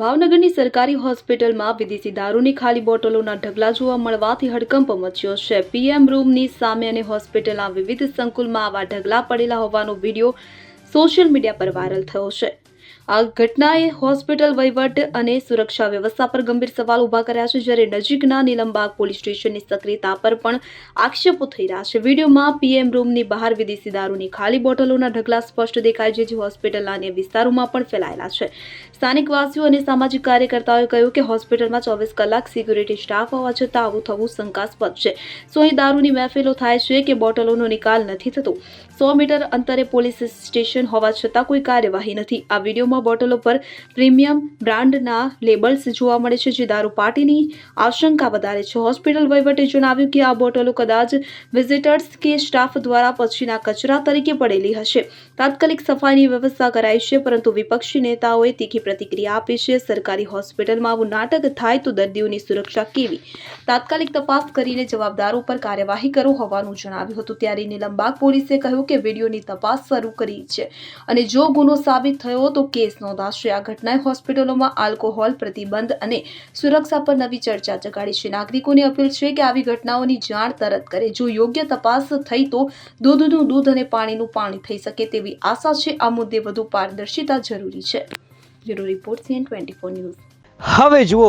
ભાવનગરની સરકારી હોસ્પિટલમાં વિદેશી દારૂની ખાલી બોટલોના ઢગલા જોવા મળવાથી હડકંપ મચ્યો છે. પીએમ રૂમની સામે અને હોસ્પિટલના વિવિધ સંકુલમાં આવા ઢગલા પડેલા હોવાનો વીડિયો સોશિયલ મીડિયા પર વાયરલ થયો છે. આ ઘટનાએ હોસ્પિટલ વહીવટ અને સુરક્ષા વ્યવસ્થા પર ગંભીર સવાલ ઊભા કર્યા છે, જ્યારે નજીકના નીલમબાગ પોલીસ સ્ટેશનની સક્રિયતા પર પણ આક્ષેપો થઈ રહ્યા છે. વિડીયોમાં પીએમ રૂમની બહાર વિદેશી દારૂની ખાલી બોટલોના ઢગલા સ્પષ્ટ દેખાય છે, જે હોસ્પિટલના અન્ય વિસ્તારોમાં પણ ફેલાયેલા છે. સ્થાનિક વાસીઓ અને સામાજિક કાર્યકર્તાઓએ કહ્યું કે હોસ્પિટલમાં ચોવીસ કલાક સિક્યુરિટી સ્ટાફ હોવા છતાં આવું થવું શંકાસ્પદ છે. સો અહીં દારૂની મહેફિલો થાય છે કે બોટલોનો નિકાલ નથી થતો? સો મીટર અંતરે પોલીસ સ્ટેશન હોવા છતાં કોઈ કાર્યવાહી નથી. આ વિડીયોમાં બોટલો પર પ્રીમિયમ બ્રાન્ડના લેબલ્સ જોવા મળે છે, જે દારૂ પાર્ટીની આશંકા વધારે છે. હોસ્પિટલ વહીવટે જણાવ્યું કે આ બોટલો કદાચ વિઝિટર્સ કે સ્ટાફ દ્વારા પછીના કચરા તરીકે પડેલી હશે. તાત્કાલિક સફાઈની વ્યવસ્થા કરાઈ છે, પરંતુ વિપક્ષી નેતાઓએ તીખી પ્રતિક્રિયા આપી છે. સરકારી હોસ્પિટલમાં આવું નાટક થાય તો દર્દીઓની સુરક્ષા કેવી? તાત્કાલિક તપાસ કરીને જવાબદારો પર કાર્યવાહી કરો હોવાનું જણાવ્યું હતું. ત્યારે નિલંબાગ પોલીસે કહ્યું કે વિડીયોની તપાસ શરૂ કરી છે અને જો ગુનો સાબિત થયો તો કેસ નોંધાશે. આ ઘટનાએ હોસ્પિટલોમાં આલ્કોહોલ પ્રતિબંધ અને સુરક્ષા પર નવી ચર્ચા જગાડી છે. નાગરિકોને અપીલ છે કે આવી ઘટનાઓની જાણ તરત કરે. જો યોગ્ય તપાસ થઈ તો દૂધનું દૂધ અને પાણીનું પાણી થઈ શકે તેવી આશા છે. આ મુદ્દે વધુ પારદર્શિતા જરૂરી છે. Bureau report, CN twenty news. હવે જુઓ